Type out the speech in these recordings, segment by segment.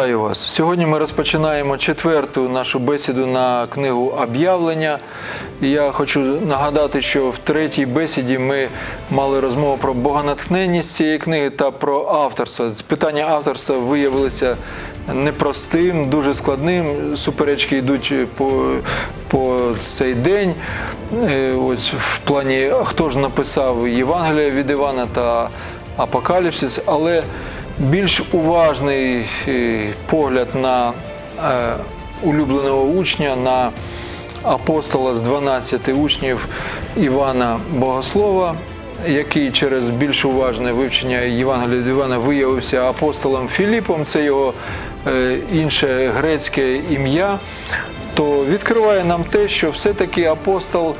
Вітаю вас! Сьогодні ми розпочинаємо четверту нашу бесіду на книгу Об'явлення. Я хочу нагадати, що в третій бесіді ми мали розмову про богонатхненність цієї книги та про авторство. Питання авторства виявилося непростим, дуже складним. Суперечки йдуть по, по цей день. Е, Ось в плані, хто ж написав Євангелія від Івана та Апокаліпсис, але більш уважний е, погляд на е, улюбленого учня, на апостола з 12 учнів Івана Богослова, який через більш уважне вивчення Євангелія Івана виявився апостолом Філіпом, це його е, інше грецьке ім'я, то відкриває нам те, що все-таки апостол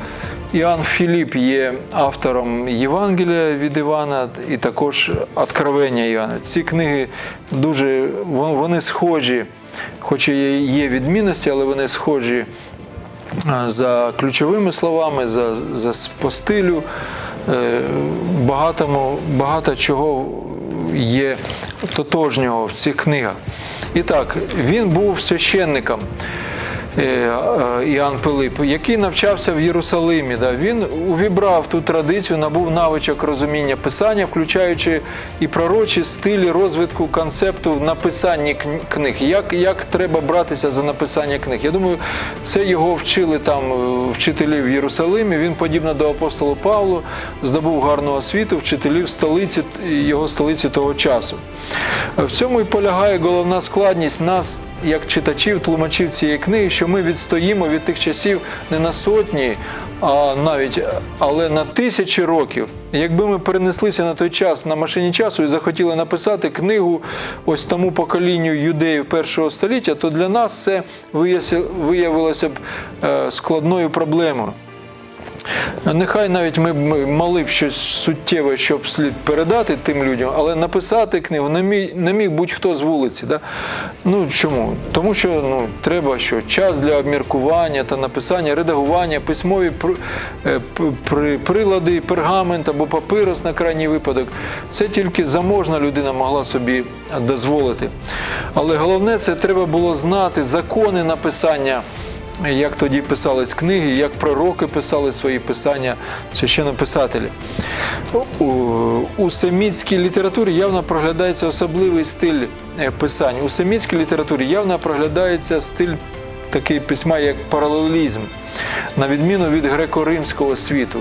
Іоанн Філіп є автором Євангелія від Івана і також Откровення Іоанна. Ці книги дуже вони схожі, хоч і є відмінності, але вони схожі за ключовими словами, за, за по стилю. Е, Багатому, багато чого є тотожнього в цих книгах. І так, він був священником. Е, е, Іоанн Пилип, який навчався в Єрусалимі. Да. Він увібрав ту традицію, набув навичок розуміння писання, включаючи і пророчі стилі розвитку концепту в написанні книг. Як, як треба братися за написання книг? Я думаю, це його вчили там е, вчителі в Єрусалимі. Він, подібно до апостолу Павлу, здобув гарну освіту вчителів столиці його столиці того часу. В цьому і полягає головна складність нас, як читачів, тлумачів цієї книги, що ми відстоїмо від тих часів не на сотні, а навіть але на тисячі років. Якби ми перенеслися на той час на машині часу і захотіли написати книгу ось тому поколінню юдеїв першого століття, то для нас це виявилося б е, складною проблемою. Нехай навіть ми мали б щось суттєве, щоб слід передати тим людям, але написати книгу не міг, не міг будь-хто з вулиці. Да? Ну чому? Тому що ну, треба що час для обміркування та написання, редагування, письмові пр- е, при- прилади, пергамент або папирос на крайній випадок. Це тільки заможна людина могла собі дозволити. Але головне, це треба було знати закони написання як тоді писались книги, як пророки писали свої писання, священнописателі. У, у семітській літературі явно проглядається особливий стиль е, писань. У семітській літературі явно проглядається стиль такий письма, як паралелізм, на відміну від греко-римського світу.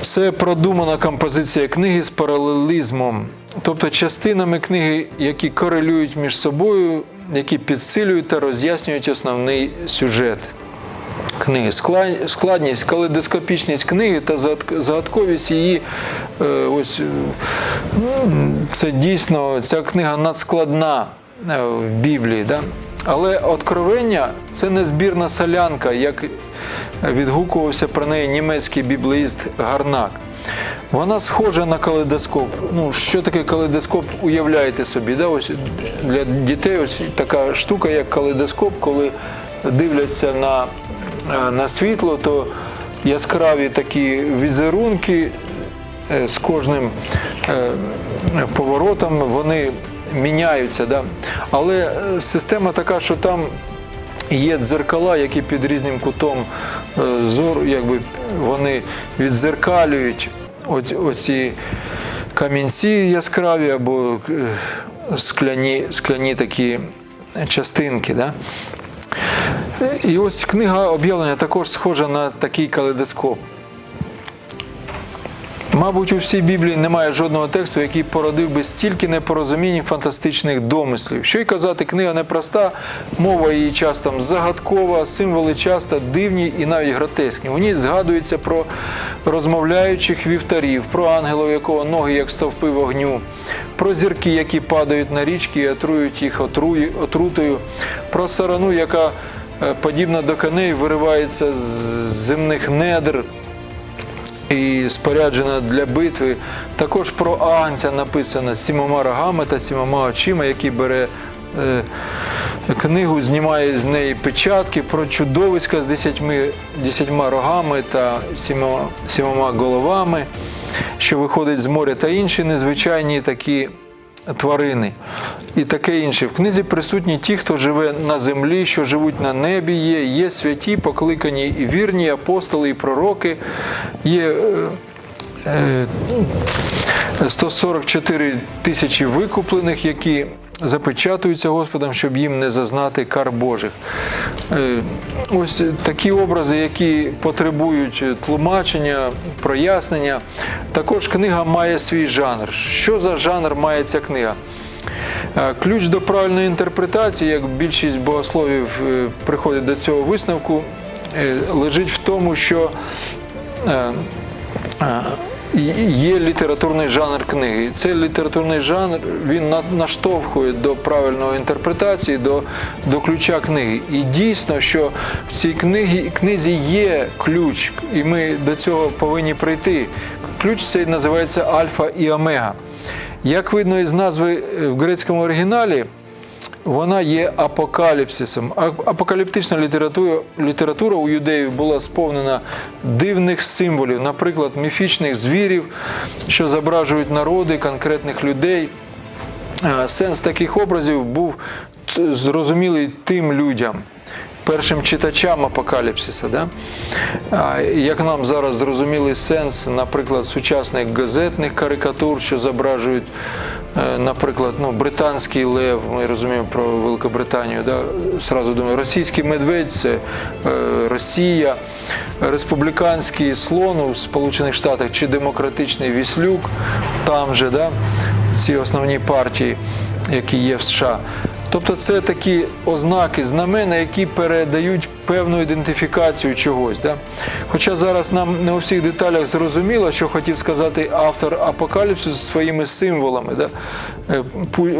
Це продумана композиція книги з паралелізмом, тобто частинами книги, які корелюють між собою, які підсилюють та роз'яснюють основний сюжет книги. Складність, калейдоскопічність книги та загад- загадковість її. е, Ось е, це дійсно ця книга надскладна е, в Біблії. Да? Але откровення це не збірна солянка, як відгукувався про неї німецький біблеїст Гарнак. Вона схожа на калейдоскоп. Ну, що таке калейдоскоп, уявляєте собі. Да? Ось для дітей ось така штука, як калейдоскоп, коли дивляться на, е, на світло, то яскраві такі візерунки е, з кожним е, поворотом вони міняються. Да? Але е, система така, що там є дзеркала, які під різним кутом е, зору, якби вони відзеркалюють оці, камінці яскраві або е, скляні, скляні такі частинки. Да? І ось книга об'явлення також схожа на такий калейдоскоп. Мабуть, у всій Біблії немає жодного тексту, який породив би стільки непорозумінь і фантастичних домислів. Що й казати, книга непроста, мова її часто загадкова, символи часто дивні і навіть гротескні. У ній згадується про розмовляючих вівтарів, про ангела, якого ноги як стовпи вогню, про зірки, які падають на річки і отрують їх отрутою, про сарану, яка е, подібна до коней виривається з земних недр і споряджена для битви. Також про агнця написано сімома рогами та сімома очима, який бере е, книгу, знімає з неї печатки, про чудовиська з десятьми, десятьма рогами та сімома, сімома головами, що виходить з моря, та інші незвичайні такі тварини і таке інше. В книзі присутні ті, хто живе на землі, що живуть на небі, є, є святі, покликані і вірні, апостоли і пророки, є. е, е, 144 тисячі викуплених, які запечатуються Господом, щоб їм не зазнати кар Божих. Е, Ось такі образи, які потребують тлумачення, прояснення. Також книга має свій жанр. Що за жанр має ця книга? Е, Ключ до правильної інтерпретації, як більшість богословів е, приходить до цього висновку, лежить в тому, що Є літературний жанр книги. Цей літературний жанр він на- наштовхує до правильної інтерпретації, до, до ключа книги. І дійсно, що в цій книгі, книзі є ключ, і ми до цього повинні прийти. Ключ цей називається Альфа і Омега. Як видно із назви е, в грецькому оригіналі, вона є апокаліпсисом. Апокаліптична література, література у юдеїв була сповнена дивних символів, наприклад, міфічних звірів, що зображують народи, конкретних людей. Е, Сенс таких образів був зрозумілий тим людям, першим читачам апокаліпсиса. Да? Як нам зараз зрозумілий сенс, наприклад, сучасних газетних карикатур, що зображують, наприклад, ну, британський лев, ми розуміємо про Великобританію, да? сразу думаю, російський медведь це е, Росія, республіканський слон у Сполучених Штатах чи демократичний віслюк, там же, да? ці основні партії, які є в США. Тобто це такі ознаки, знамена, які передають певну ідентифікацію чогось. Да? Хоча зараз нам не у всіх деталях зрозуміло, що хотів сказати автор апокаліпсису зі своїми символами, да? Е,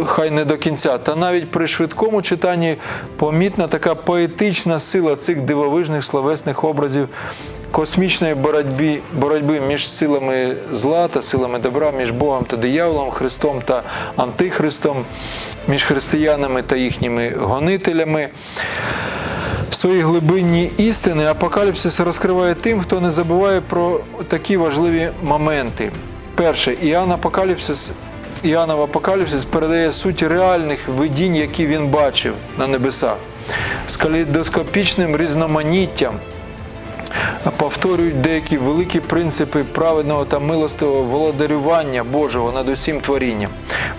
хай не до кінця. Та навіть при швидкому читанні помітна така поетична сила цих дивовижних словесних образів космічної боротьби, боротьби між силами зла та силами добра, між Богом та дияволом, Христом та Антихристом, між християнами та їхніми гонителями. Свої глибинні істини апокаліпсис розкриває тим, хто не забуває про такі важливі моменти. Перше, Іоанн Апокаліпсис, Іоаннов Апокаліпсис передає суть реальних видінь, які він бачив на небесах, з калейдоскопічним різноманіттям повторюють деякі великі принципи праведного та милостивого володарювання Божого над усім творінням.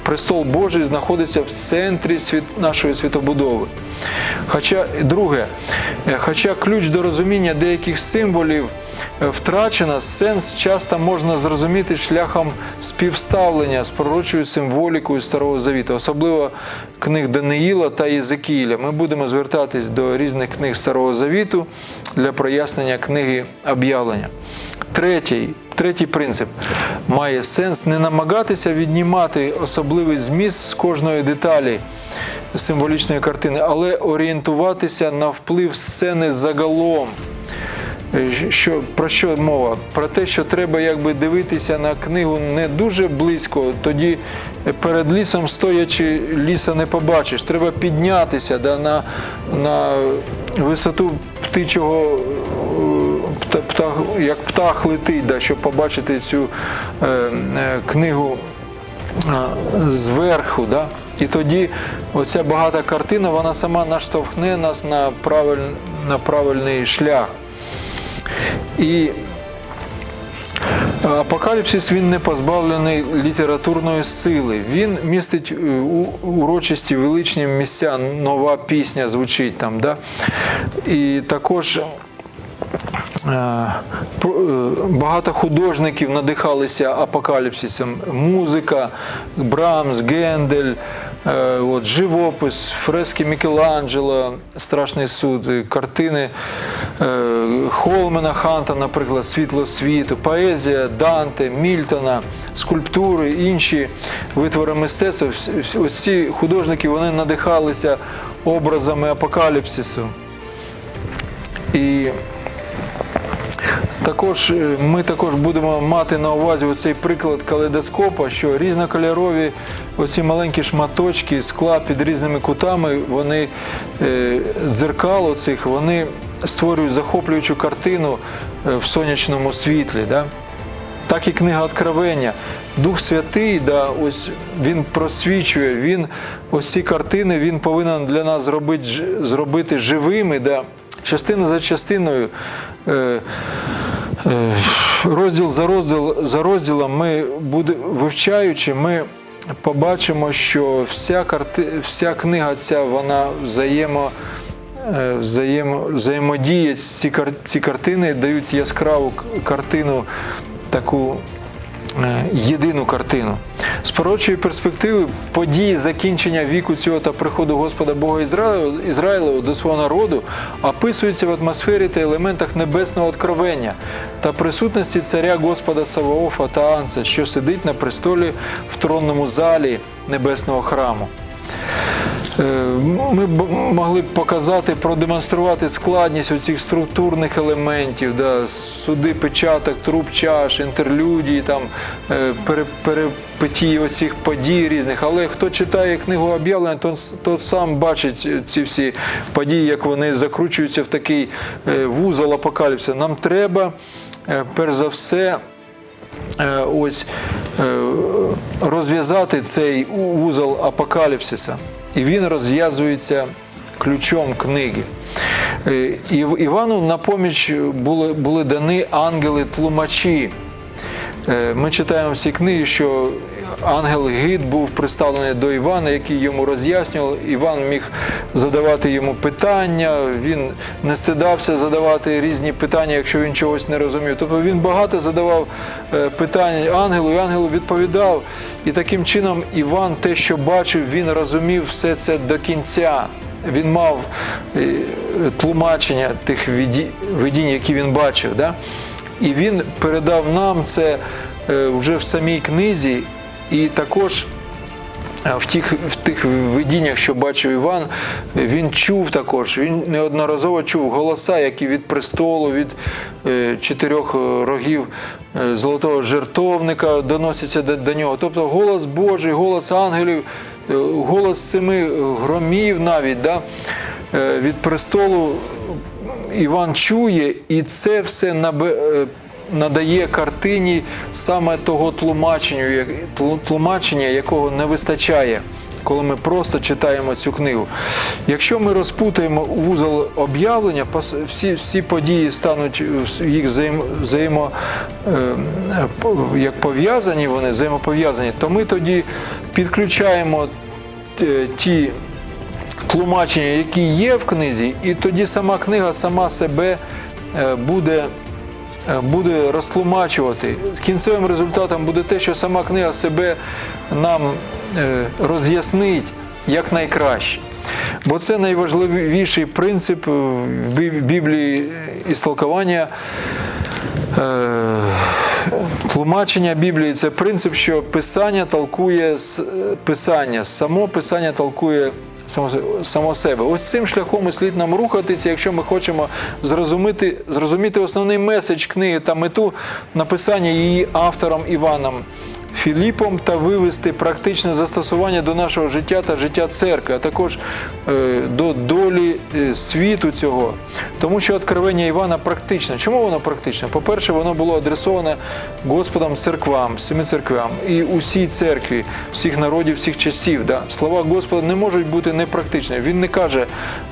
Престол Божий знаходиться в центрі світ, нашої світобудови. Хоча, друге, е, хоча ключ до розуміння деяких символів е, втрачено, сенс часто можна зрозуміти шляхом співставлення з пророчою символікою Старого Завіту, особливо книг Даниїла та Єзекіїля. Ми будемо звертатись до різних книг Старого Завіту для прояснення книги об'явлення. Третій, третій принцип має сенс не намагатися віднімати особливий зміст з кожної деталі символічної картини, але орієнтуватися на вплив сцени загалом. Е, Що, про що мова? Про те, що треба якби дивитися на книгу не дуже близько, тоді перед лісом стоячи, ліса не побачиш. Треба піднятися да, на, на висоту птичого, птах, як птах летить, да, щоб побачити цю е, е, книгу зверху. Да? І тоді оця багата картина, вона сама наштовхне нас на, правиль, на правильний шлях. І Апокаліпсис він не позбавлений літературної сили. Він містить е, урочисті величні місця, нова пісня звучить там. Да? І також Багато художників надихалися апокаліпсисом. Музика, Брамс, Гендель, е, от, живопис, фрески Мікеланджело, Страшний суд, е, картини е, Холмена Ханта, наприклад, Світло світу, поезія Данте, Мільтона, скульптури, інші витвори мистецтва. Ось ці художники вони надихалися образами апокаліпсису. І також е, ми також будемо мати на увазі оцей приклад калейдоскопа, що різнокольорові оці маленькі шматочки скла під різними кутами, вони е, дзеркало цих, вони створюють захоплюючу картину е, в сонячному світлі. Да? так і книга Откровення. Дух Святий, да, ось він просвічує, він ось ці картини він повинен для нас зробити, зробити живими, да, частина за частиною. Розділ за розділ за розділом ми буде вивчаючи, ми побачимо, що вся карти, вся книга ця вона взаємо. е, Взаємо, взаємодіє. ці, ці картини, дають яскраву картину, таку єдину картину. З пророчої перспективи події закінчення віку цього та приходу Господа Бога Ізраїлеву до свого народу описуються в атмосфері та елементах небесного откровення та присутності царя Господа Саваофа та Анса, що сидить на престолі в тронному залі небесного храму. Е, Ми б могли б показати, продемонструвати складність оцих структурних елементів, да, суди, печаток, труб чаш, інтерлюдії, там, е, оцих подій різних. Але хто читає книгу об'явлення, то, то сам бачить ці всі події, як вони закручуються в такий е, вузол апокаліпсису. Нам треба, е, перш за все, е, ось е, розв'язати цей вузол апокаліпсиса. І він розв'язується ключом книги. Е, Івану на поміч були, були дані ангели-тлумачі. Е, Ми читаємо в цій книгі, що ангел Гид був представлений до Івана, який йому роз'яснював. Іван міг задавати йому питання, він не стидався задавати різні питання, якщо він чогось не розумів. Тобто він багато задавав е, питань ангелу, і ангел відповідав. І таким чином Іван те, що бачив, він розумів все це до кінця. Він мав е, тлумачення тих видінь, які він бачив. Да? І він передав нам це е, вже в самій книзі, і також е, в тих, в тих видіннях, що бачив Іван, він чув також, він неодноразово чув голоса, які від престолу, від е, чотирьох е, рогів е, золотого жертовника доносяться до, до нього. Тобто голос Божий, голос ангелів, голос семи громів навіть да, від престолу Іван чує, і це все надає картині саме того тлумачення, тлумачення, якого не вистачає, коли ми просто читаємо цю книгу. Якщо ми розпутаємо вузол об'явлення, всі, всі події стануть е, їх взаєм, взаємо, е, як пов'язані, вони взаємопов'язані, то ми тоді підключаємо е, ті тлумачення, які є в книзі, і тоді сама книга сама себе буде, буде розтлумачувати. Кінцевим результатом буде те, що сама книга себе нам е, роз'яснить як найкраще. Бо це найважливіший принцип в Біблії істолкування. Е, Тлумачення Біблії це принцип, що Писання толкує е, Писання, само Писання толкує само, себе. Ось цим шляхом і слід нам рухатися, якщо ми хочемо зрозуміти, зрозуміти основний меседж книги та мету написання її автором Іваном Філіпом та вивести практичне застосування до нашого життя та життя церкви, а також е, до долі е, світу цього. Тому що откровення Івана практичне. Чому воно практичне? По-перше, воно було адресоване Господом церквам, семи церквам і усій церкві, всіх народів, всіх часів. Да? Слова Господа не можуть бути непрактичними. Він не каже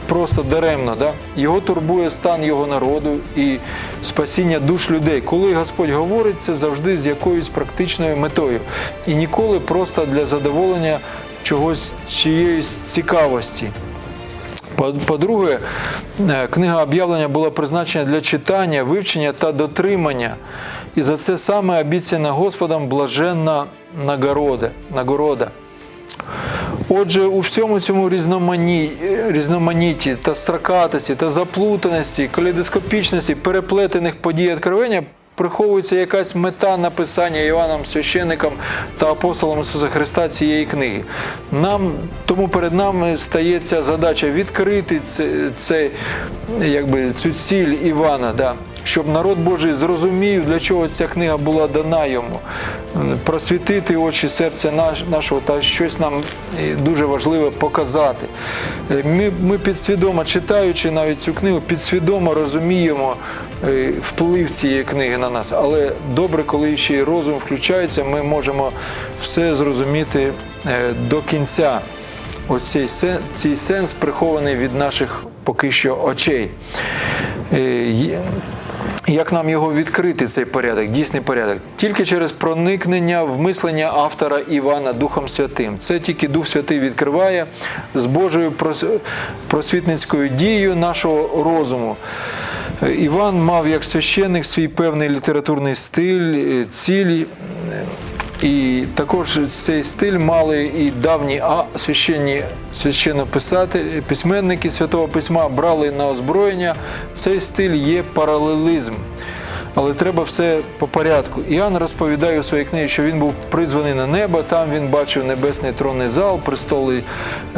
просто даремно. Да? Його турбує стан його народу і спасіння душ людей. Коли Господь говорить, це завжди з якоюсь практичною метою. І ніколи просто для задоволення чогось чиєїсь цікавості. По- По-друге, е, книга об'явлення була призначена для читання, вивчення та дотримання. І за це саме обіцяна Господом блаженна нагорода. Отже, у всьому цьому різномані... різноманітті та строкатості та заплутаності, калейдоскопічності, переплетених подій откровення приховується якась мета написання Іваном священником та апостолом Ісуса Христа цієї книги. Нам тому перед нами стає ця задача відкрити це, це, якби, цю ціль Івана. Да щоб народ Божий зрозумів, для чого ця книга була дана йому, просвітити очі серця наш- нашого та щось нам е, дуже важливе показати. Е, Ми, ми підсвідомо, читаючи навіть цю книгу, підсвідомо розуміємо е, вплив цієї книги на нас. Але добре, коли ще й розум включається, ми можемо все зрозуміти до кінця. Ось цей цей сенс прихований від наших поки що очей. Е, як нам його відкрити, цей порядок, дійсний порядок? Тільки через проникнення в мислення автора Івана Духом Святим. Це тільки Дух Святий відкриває з Божою прос- просвітницькою дією нашого розуму. Е, Іван мав як священник свій певний літературний стиль, ціль. цілі. І також цей стиль мали і давні священні священнописателі, письменники Святого Письма брали на озброєння. Цей стиль є паралелізм. Але треба все по порядку. Іоанн розповідає у своїй книгі, що він був призваний на небо, там він бачив небесний тронний зал, престоли,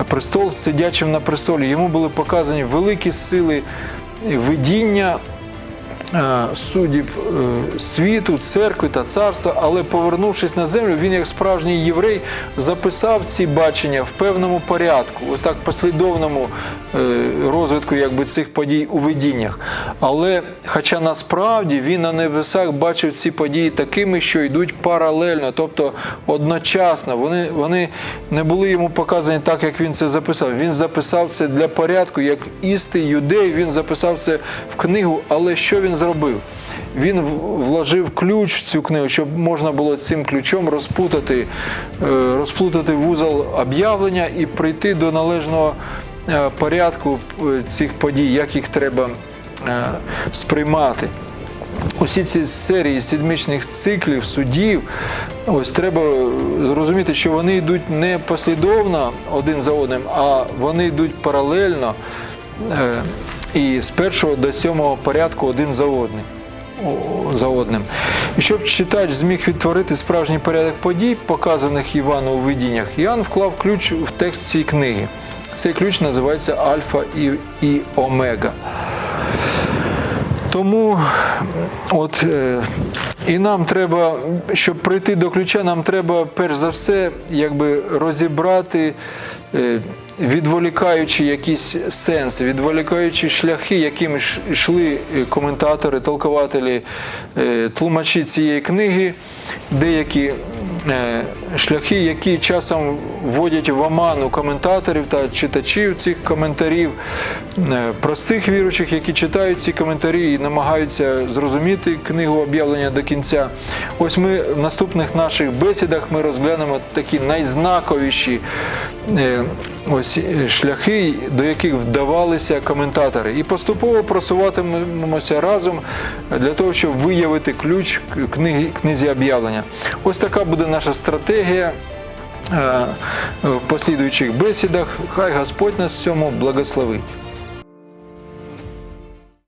престол сидячим на престолі. Йому були показані великі сили видіння суддів е, світу, церкви та царства, але повернувшись на землю, він, як справжній єврей, записав ці бачення в певному порядку, ось так послідовному е, розвитку якби, цих подій у видіннях. Але, хоча насправді він на небесах бачив ці події такими, що йдуть паралельно, тобто одночасно. Вони, вони не були йому показані так, як він це записав. Він записав це для порядку, як істий юдей, він записав це в книгу, але що він зробив? Він вложив ключ в цю книгу, щоб можна було цим ключом розпутати, е, розплутати вузол об'явлення і прийти до належного е, порядку е, цих подій, як їх треба сприймати. Усі ці серії сідмічних циклів, судів, ось треба зрозуміти, що вони йдуть не послідовно один за одним, а вони йдуть паралельно і з першого до сьомого порядку один за одним. За одним. І щоб читач зміг відтворити справжній порядок подій, показаних Івану у видіннях, Іоанн вклав ключ в текст цієї книги. Цей ключ називається Альфа і, і Омега. Тому от е, і нам треба, щоб прийти до ключа, нам треба перш за все якби розібрати. Відволікаючи якісь сенси, відволікаючи шляхи, якими йшли е, коментатори, толкователі, е, тлумачі цієї книги, деякі е, шляхи, які часом вводять в оману коментаторів та читачів цих коментарів, простих віруючих, які читають ці коментарі і намагаються зрозуміти книгу об'явлення до кінця. Ось ми в наступних наших бесідах ми розглянемо такі найзнаковіші ось е, шляхи, до яких вдавалися коментатори, і поступово просуватимемося разом для того, щоб виявити ключ книги книзі об'явлення. Ось така буде наша стратегія. е, В послідуючих бесідах хай Господь нас цьому благословить.